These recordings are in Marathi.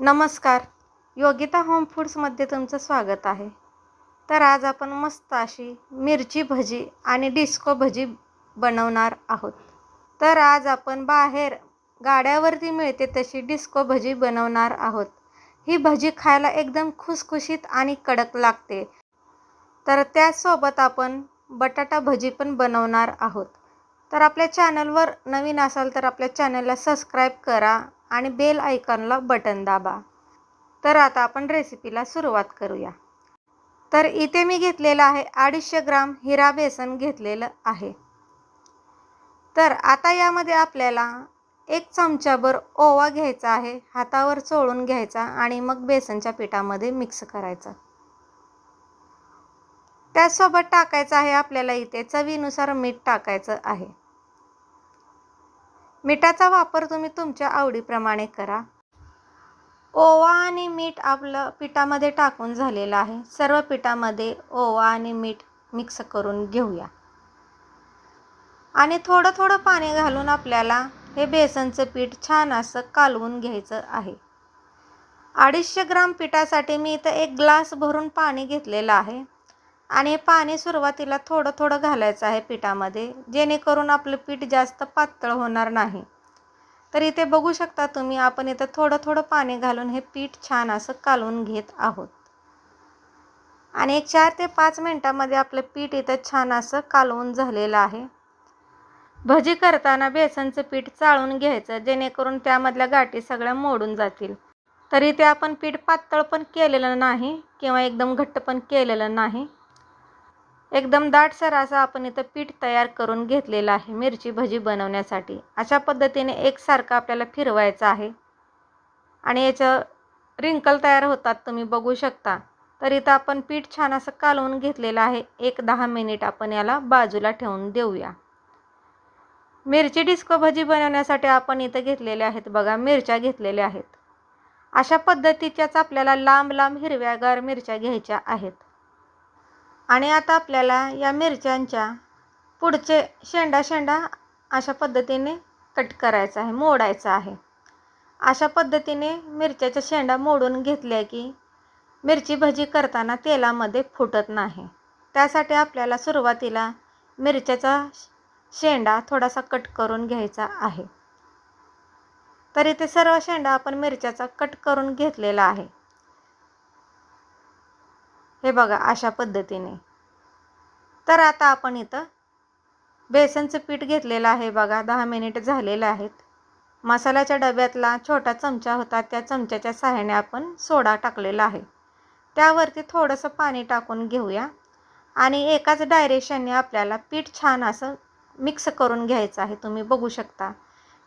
नमस्कार. योगिता होम फूड्समध्ये तुमचं स्वागत आहे. तर आज आपण मस्त अशी मिरची भजी आणि डिस्को भजी बनवणार आहोत. तर आज आपण बाहेर गाड्यावरती मिळते तशी डिस्को भजी बनवणार आहोत. ही भजी खायला एकदम खुसखुशीत आणि कडक लागते. तर त्याचसोबत आपण बटाटा भजी पण बनवणार आहोत. तर आपल्या चॅनलवर नवीन असाल तर आपल्या चॅनलला सबस्क्राईब करा. आणि बेल आयकॉनला बटन दाबा. तर आता आपण रेसिपीला सुरुवात करूया. तर इथे मी घेतलेलं आहे अडीचशे ग्राम हिरा बेसन घेतलेलं आहे. तर आता यामध्ये आपल्याला एक चमचाभर ओवा घ्यायचा आहे हातावर चोळून घ्यायचा आणि मग बेसनच्या पिठामध्ये मिक्स करायचा. त्याचसोबत टाकायचं आहे आपल्याला इथे चवीनुसार मीठ टाकायचं आहे. मिठाचा वापर तुम्ही तुमच्या आवडीप्रमाणे करा. ओवा आणि मीठ आपलं पिठामध्ये टाकून झालेलं आहे. सर्व पिठामध्ये ओवा आणि मीठ मिक्स करून घेऊया. आणि थोडं थोडं पाणी घालून आपल्याला हे बेसनचं पीठ छान असं कालवून घ्यायचं आहे. अडीचशे ग्राम पिठासाठी मी इथं एक ग्लास भरून पाणी घेतलेलं आहे. आणि हे पाणी सुरुवातीला थोडं थोडं घालायचं आहे पिठामध्ये जेणेकरून आपलं पीठ जास्त पातळ होणार नाही. तर इथे बघू शकता तुम्ही आपण इथं थोडं थोडं पाणी घालून हे पीठ छान असं कालवून घेत आहोत. आणि एक चार ते पाच मिनटामध्ये आपलं पीठ इथं छान असं कालवून झालेलं आहे. भजी करताना बेसनचं पीठ चाळून घ्यायचं जेणेकरून त्यामधल्या गाठी सगळ्या मोडून जातील. तरी ते आपण पीठ पातळ पण केलेलं नाही किंवा एकदम घट्ट पण केलेलं नाही. एकदम दाटसर असं आपण इथं पीठ तयार करून घेतलेलं आहे मिरची भजी बनवण्यासाठी. अशा पद्धतीने एकसारखं आपल्याला फिरवायचं आहे. आणि याचं रिंकल तयार होतात तुम्ही बघू शकता. तर इथं आपण पीठ छान असं कालवून घेतलेलं आहे. एक दहा मिनिट आपण याला बाजूला ठेवून देऊया. मिरची डिस्को भजी बनवण्यासाठी आपण इथं घेतलेल्या आहेत बघा मिरच्या घेतलेल्या आहेत. अशा पद्धतीच्याच आपल्याला लांब लांब हिरव्यागार मिरच्या घ्यायच्या आहेत. आणि आता आपल्याला या मिरच्यांच्या पुढचे शेंडा शेंडा अशा पद्धतीने कट करायचा आहे मोडायचा आहे. अशा पद्धतीने मिरच्याच्या शेंडा मोडून घेतल्या की मिरची भजी करताना तेलामध्ये फुटत नाही. त्यासाठी आपल्याला सुरुवातीला मिरच्याचा शेंडा थोडासा कट करून घ्यायचा आहे. तर इथे सर्व शेंडा आपण मिरच्याचा कट करून घेतलेला आहे. हे बघा अशा पद्धतीने. तर आता आपण इथं बेसनचं पीठ घेतलेलं आहे बघा दहा मिनिट झालेलं आहेत. मसाल्याच्या डब्यातला छोटा चमचा होता त्या चमच्याच्या सहाय्याने आपण सोडा टाकलेला आहे. त्यावरती थोडंसं पाणी टाकून घेऊया. आणि एकाच डायरेक्शनने आपल्याला पीठ छान असं मिक्स करून घ्यायचं आहे तुम्ही बघू शकता.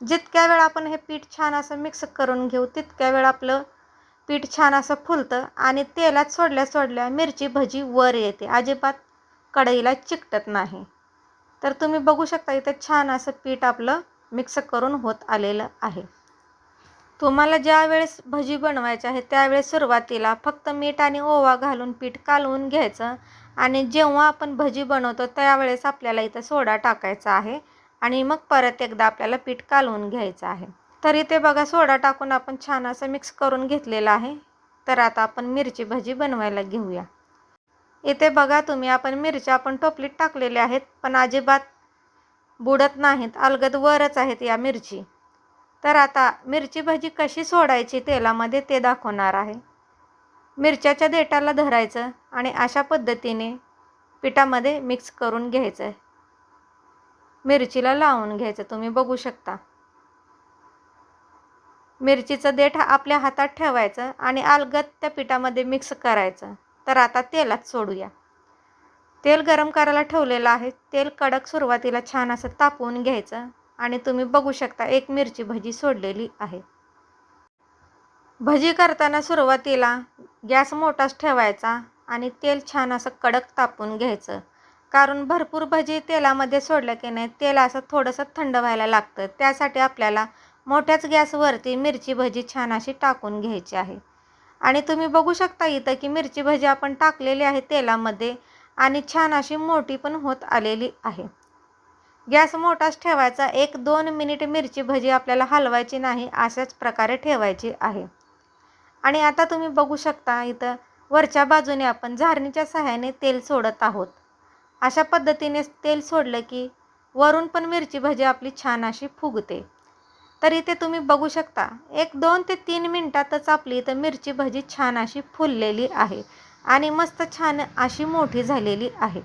जितक्या वेळ आपण हे पीठ छान असं मिक्स करून घेऊ तितक्या वेळ आपलं पीठ छान असं फुलतं आणि तेलात सोडल्या सोडल्या मिरची भजी वर येते. अजिबात कढईला चिकटत नाही. तर तुम्ही बघू शकता इथे छान असं पीठ आपलं मिक्स करून होत आलेलं आहे. तुम्हाला ज्या वेळेस भजी बनवायची आहे त्यावेळेस सुरुवातीला फक्त मीठ आणि ओवा घालून पीठ कालवून घ्यायचं आणि जेव्हा आपण भजी बनवतो त्यावेळेस आपल्याला इथं सोडा टाकायचा आहे आणि मग परत एकदा आपल्याला पीठ कालवून घ्यायचं आहे. तर इथे बघा सोडा टाकून आपण छान असं मिक्स करून घेतलेलं आहे. तर आता आपण मिरची भजी बनवायला घेऊया. इथे बघा तुम्ही आपण मिरच्या आपण टोपलीत टाकलेल्या आहेत पण अजिबात बुडत नाहीत अलगद वरच आहेत या मिरची. तर आता मिरची भजी कशी सोडायची तेलामध्ये ते दाखवणार आहे. मिरच्याच्या देठाला धरायचं आणि अशा पद्धतीने पिठामध्ये मिक्स करून घ्यायचं. मिरचीला लावून घ्यायचं तुम्ही बघू शकता. मिरचीचं देठ आपल्या हातात ठेवायचं आणि अलगद त्या पिठामध्ये मिक्स करायचं. तर आता तेलात सोडूया. तेल गरम करायला ठेवलेलं आहे. तेल कडक सुरुवातीला छान असं तापवून घ्यायचं आणि तुम्ही बघू शकता एक मिरची भजी सोडलेली आहे. भजी करताना सुरुवातीला गॅस मोठाच ठेवायचा आणि तेल छान असं कडक तापून घ्यायचं. कारण भरपूर भजी तेलामध्ये सोडलं की नाही तेल असं थोडंसं थंड व्हायला लागतं. त्यासाठी आपल्याला मोठ्याच गॅसवरती मिरची भजी छान अशी टाकून घ्यायची आहे. आणि तुम्ही बघू शकता इथं की मिरची भजी आपण टाकलेली आहे तेलामध्ये आणि छान अशी मोठी पण होत आलेली आहे. गॅस मोठाच ठेवायचा एक दोन मिनिट मिरची भजी आपल्याला हलवायची नाही अशाच प्रकारे ठेवायची आहे. आणि आता तुम्ही बघू शकता इथं वरच्या बाजूने आपण झारणीच्या सहाय्याने तेल सोडत आहोत. अशा पद्धतीने तेल सोडलं की वरून पण मिरची भजी आपली छान अशी फुगते. तर इथे तुम्ही बघू शकता. एक दोन ते तीन मिनटातच आपली इथं मिरची भजी छान अशी फुललेली आहे आणि मस्त छान अशी मोठी झालेली आहे.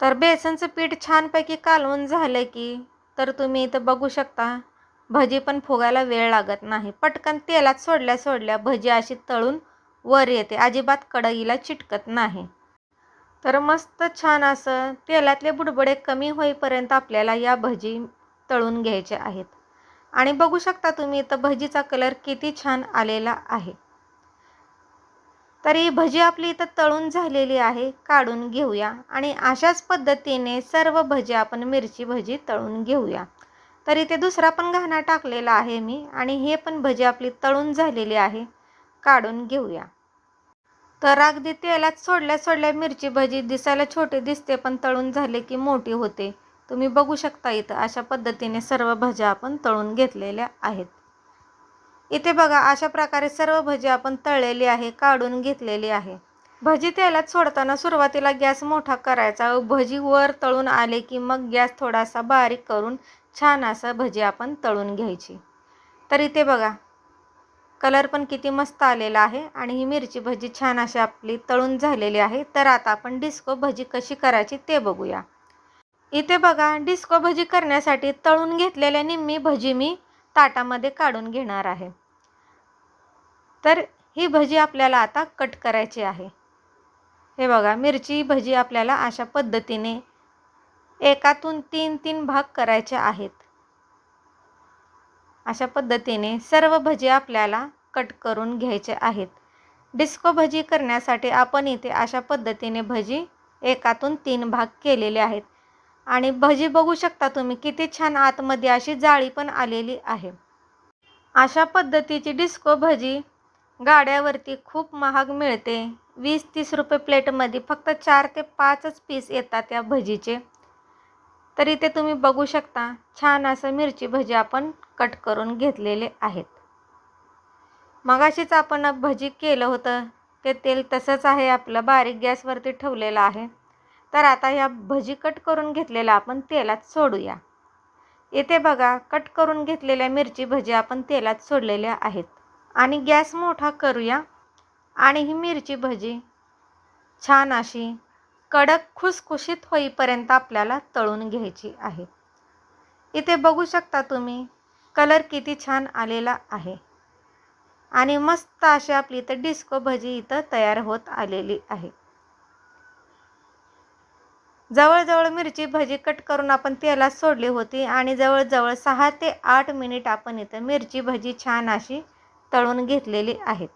तर बेसनचं पीठ छानपैकी कालवून झालं की तर तुम्ही इथं बघू शकता. भजी पण फुगायला वेळ लागत नाही. पटकन तेलात सोडल्या सोडल्या भजी अशी तळून वर येते. अजिबात कढईला चिटकत नाही. तर मस्त छान असं तेलातले बुडबुडे कमी होईपर्यंत आपल्याला या भजी तळून घ्यायच्या आहेत. आणि बघू शकता तुम्ही इथं भजीचा कलर किती छान आलेला आहे. तर ही भजी आपली इथं तळून झालेली आहे काढून घेऊया. आणि अशाच पद्धतीने सर्व भजी आपण मिरची भजी तळून घेऊया. तर इथे दुसरा पण घाणा टाकलेला आहे मी आणि हे पण भजी आपली तळून झालेली आहे काढून घेऊया. तर अगदी तेलात सोडल्या सोडल्या मिरची भजी दिसायला छोटी दिसते पण तळून झाले की मोठी होते. तुम्ही बघू शकता इथं अशा पद्धतीने सर्व भज्या आपण तळून घेतलेल्या आहेत. इथे बघा अशा प्रकारे सर्व भजी आपण तळलेली आहे काढून घेतलेली आहे. भजी तेलात सोडताना सुरुवातीला गॅस मोठा करायचा. भजी वर तळून आले की मग गॅस थोडासा बारीक करून छान असं भजी आपण तळून घ्यायची. तर इथे बघा कलर पण किती मस्त आलेला आहे आणि ही मिरची भजी छान अशी आपली तळून झालेली आहे. तर आता आपण डिस्को भजी कशी करायची ते बघूया. इथे बघा डिस्को भजी करण्यासाठी तळून घेतलेल्या निम्मी भजी मी ताटामध्ये काढून घेणार आहे. तर ही भजी आपल्याला आता कट करायची आहे. हे बघा मिरची भजी आपल्याला अशा पद्धतीने एकातून तीन तीन भाग करायचे आहेत. अशा पद्धतीने सर्व भजी आपल्याला कट करून घ्यायचे आहेत. डिस्को भजी करण्यासाठी आपण इथे अशा पद्धतीने भजी एकातून तीन भाग केलेले आहेत. आणि भजी बघू शकता तुम्ही किती छान आतमध्ये अशी जाळी पण आलेली आहे. अशा पद्धतीची डिस्को भजी गाड्यावरती खूप महाग मिळते. वीस तीस रुपये प्लेटमध्ये फक्त चार ते पाचच पीस येतात या भजीचे. तर इथे तुम्ही बघू शकता छान असं मिरची भजी आपण कट करून घेतलेले आहेत. मगाशीच आपण भजी केलं होतं ते तेल तसंच आहे आपलं बारीक गॅसवरती ठेवलेलं आहे. तर आता या भजी कट करून घेतलेल्या आपण तेलात सोडूया. इथे बघा कट करून घेतलेल्या मिरची भजी आपण तेलात सोडलेल्या आहेत. आणि गॅस मोठा करूया. आणि ही मिरची भजी छान अशी कडक खुसखुशीत होईपर्यंत आपल्याला तळून घ्यायची आहे. इथे बघू शकता तुम्ही कलर किती छान आलेला आहे. आणि मस्त अशी आपली इथं डिस्को भजी इथं तयार होत आलेली आहे. जवळजवळ मिरची भजी कट करून आपण तेलात सोडली होती आणि जवळजवळ सहा ते आठ मिनिट आपण इथं मिरची भजी छान अशी तळून घेतलेली आहेत.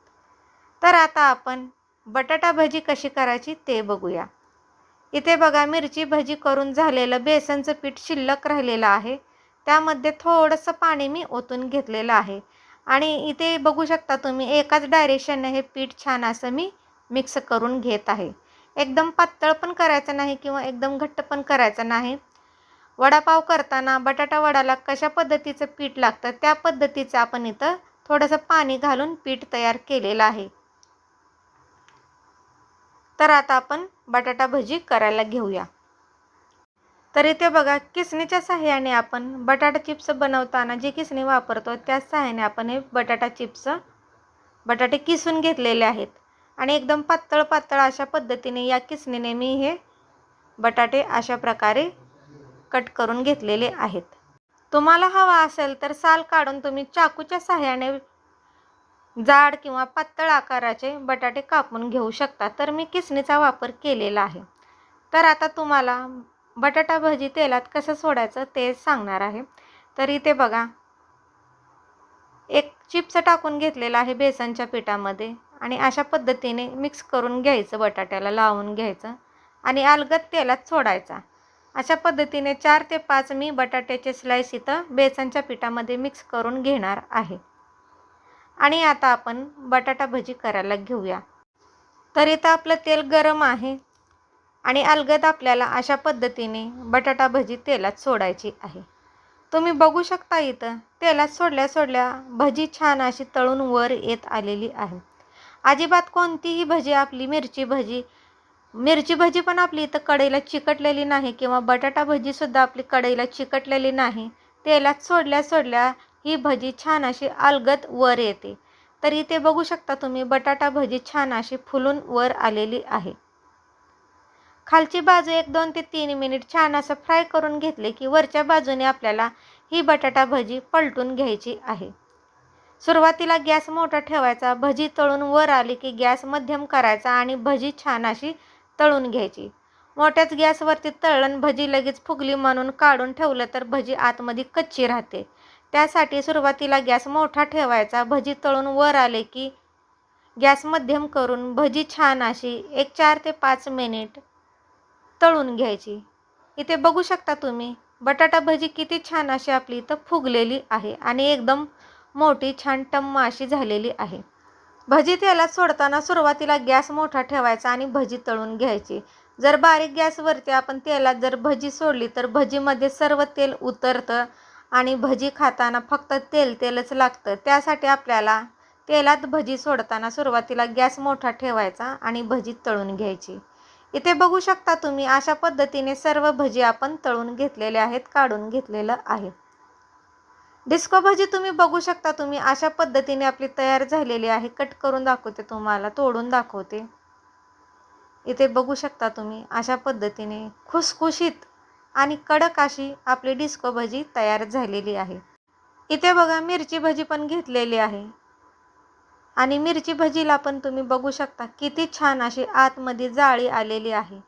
तर आता आपण बटाटा भजी कशी करायची ते बघूया. इथे बघा मिरची भजी करून झालेलं बेसनचं पीठ शिल्लक राहिलेलं आहे. त्यामध्ये थोडंसं पाणी मी ओतून घेतलेलं आहे. आणि इथे बघू शकता तुम्ही एकाच डायरेक्शनने हे पीठ छान असं मी मिक्स करून घेत आहे. एकदम पातळ पण करायचं नाही किंवा एकदम घट्ट पण करायचं नाही. वडापाव करताना बटाटा वडाला कशा पद्धतीचं पीठ लागतं त्या पद्धतीचं आपण इथं थोडंसं पाणी घालून पीठ तयार केलेलं आहे. तर आता आपण बटाटा भजी करायला घेऊया. तर इथे बघा किसणीच्या सहाय्याने आपण बटाटा चिप्स बनवताना जी किसणी वापरतो त्या साह्याने आपण हे बटाटा चिप्स बटाटे किसून घेतलेले आहेत. आणि एकदम पातळ पातळ अशा पद्धतीने या किसणीने मी हे बटाटे अशा प्रकारे कट करून घेतलेले आहेत. तुम्हाला हवा असेल तर साल काढून तुम्ही चाकूच्या सहाय्याने जाड किंवा पातळ आकाराचे बटाटे कापून घेऊ शकता. तर मी किसणीचा वापर केलेला आहे. तर आता तुम्हाला बटाटा भजी तेलात कसं सोडायचं ते सांगणार आहे. तर इथे बघा. एक चिप्स टाकून घेतलेला आहे बेसनच्या पिठामध्ये. आणि अशा पद्धतीने मिक्स करून घ्यायचं बटाट्याला लावून घ्यायचं आणि अलगद तेलात सोडायचा. अशा पद्धतीने चार ते पाच मी बटाट्याचे स्लाईस इथं बेसनच्या पिठामध्ये मिक्स करून घेणार आहे. आणि आता आपण बटाटा भजी करायला घेऊया. तर इथं आपलं तेल गरम आहे आणि अलगद आपल्याला अशा पद्धतीने बटाटा भजी तेलात सोडायची आहे. तुम्ही बघू शकता इथं तेलात सोडल्या सोडल्या भजी छान अशी तळून वर येत आलेली आहे. अजिबात कोणतीही भजी आपली मिरची भजी. मिरची भजी पण आपली इथं कढईला चिकटलेली नाही किंवा बटाटा भजीसुद्धा आपली कढईला चिकटलेली नाही. तेलात सोडल्या सोडल्या ही भजी छान अशी अलगद वर येते. तर इथे बघू शकता तुम्ही बटाटा भजी छान अशी फुलून वर आलेली आहे. खालची बाजू एक दोन ते तीन मिनिट छान असं फ्राय करून घेतले की वरच्या बाजूने आपल्याला ही बटाटा भजी पलटून घ्यायची आहे. सुरुवातीला गॅस मोठा ठेवायचा भजी तळून वर आली की गॅस मध्यम करायचा आणि भजी छान अशी तळून घ्यायची. मोठ्याच गॅसवरती तळण भजी लगेच फुगली म्हणून काढून ठेवलं तर भजी आतमध्ये कच्ची राहते. त्यासाठी सुरुवातीला गॅस मोठा ठेवायचा भजी तळून वर आले की गॅस मध्यम करून भजी छान अशी एक चार ते पाच मिनिट तळून घ्यायची. इथे बघू शकता तुम्ही बटाटा भजी किती छान अशी आपली इथं फुगलेली आहे आणि एकदम मोठी छान टम्म अशी झालेली आहे. भजी तेलात सोडताना सुरुवातीला गॅस मोठा ठेवायचा आणि भजी तळून घ्यायची. जर बारीक गॅसवरती आपण तेलात जर भजी सोडली तर भजीमध्ये सर्व तेल उतरतं आणि भजी खाताना फक्त तेल तेलच लागतं. त्यासाठी आपल्याला तेलात भजी सोडताना सुरुवातीला गॅस मोठा ठेवायचा आणि भजी तळून घ्यायची. इथे बघू शकता तुम्ही अशा पद्धतीने सर्व भजी आपण तळून घेतलेले आहेत काढून घेतलेलं आहे. डिस्को भजी तुम्ही बघू शकता तुम्ही अशा पद्धतीने आपली तयार झालेली आहे. कट करून दाखवते तुम्हाला तोडून दाखवते. इथे बघू शकता तुम्ही अशा पद्धतीने खुसखुशीत आणि कडक अशी आपली डिस्को भजी तयार झालेली आहे. इथे बघा मिरची भजी पण घेतलेली आहे. आणि मिरची भजीला पण तुम्ही बघू शकता किती छान अशी आतमध्ये जाळी आलेली आहे.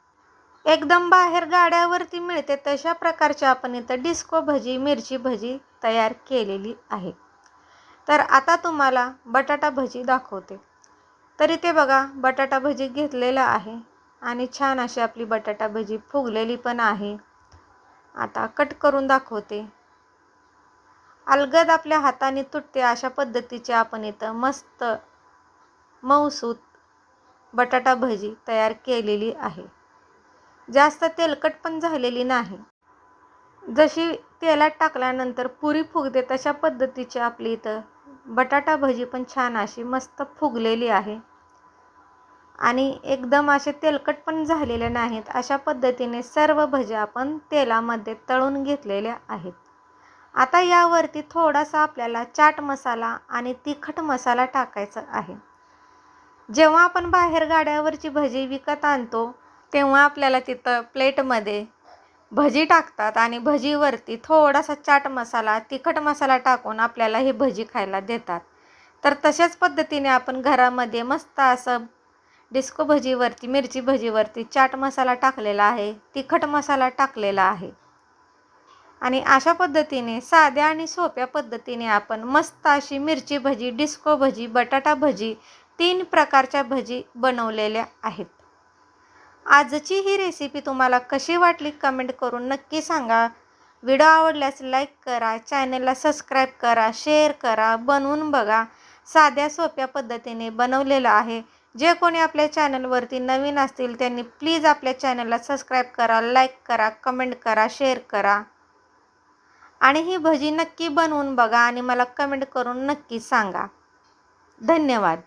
एकदम बाहेर गाड्यावरती मिळते तशा प्रकारची आपण इथं डिस्को भजी मिरची भजी तयार केलेली आहे. तर आता तुम्हाला बटाटा भजी दाखवते. तर इथे बघा बटाटा भजी घेतलेला आहे आणि छान अशी आपली बटाटा भजी फुगलेली पण आहे. आता कट करून दाखवते. अलगद आपल्या हाताने तुटते अशा पद्धतीचे आपण इथं मस्त मऊसूत बटाटा भजी तयार केलेली आहे. जास्त तेलकट पण झालेली नाही. जशी तेलात टाकल्यानंतर पुरी फुगते तशा पद्धतीची आपली इथं बटाटा भजी पण छान अशी मस्त फुगलेली आहे. आणि एकदम असे तेलकट पण झालेले नाहीत अशा पद्धतीने सर्व भज्या आपण तेलामध्ये तळून घेतलेल्या आहेत. आता यावरती थोडासा आपल्याला चाट मसाला आणि तिखट मसाला टाकायचा आहे. जेव्हा आपण बाहेर गाड्यावरची भजी विकत आणतो तेव्हा आपल्याला तिथं प्लेटमध्ये भजी टाकतात आणि भजीवरती थोडासा चाट मसाला तिखट मसाला टाकून आपल्याला ही भजी खायला देतात. तर तशाच पद्धतीने आपण घरामध्ये मस्त असं डिस्को भजीवरती मिरची भजीवरती चाट मसाला टाकलेला आहे तिखट मसाला टाकलेला आहे. आणि अशा पद्धतीने साध्या आणि सोप्या पद्धतीने आपण मस्त अशी मिरची भजी डिस्को भजी बटाटा भजी तीन प्रकारच्या भजी बनवलेल्या आहेत. आजची ही रेसिपी तुम्हाला कशी वाटली कमेंट करून नक्की सांगा. व्हिडिओ आवडल्यास लाईक करा चॅनलला सबस्क्राईब करा शेअर करा बनवून बघा. साध्या सोप्या पद्धतीने बनवलेलं आहे. जे कोणी आपल्या चॅनलवरती नवीन असतील त्यांनी प्लीज आपल्या चॅनलला सबस्क्राईब करा लाईक करा कमेंट करा शेअर करा. आणि ही भजी नक्की बनवून बघा आणि मला कमेंट करून नक्की सांगा. धन्यवाद.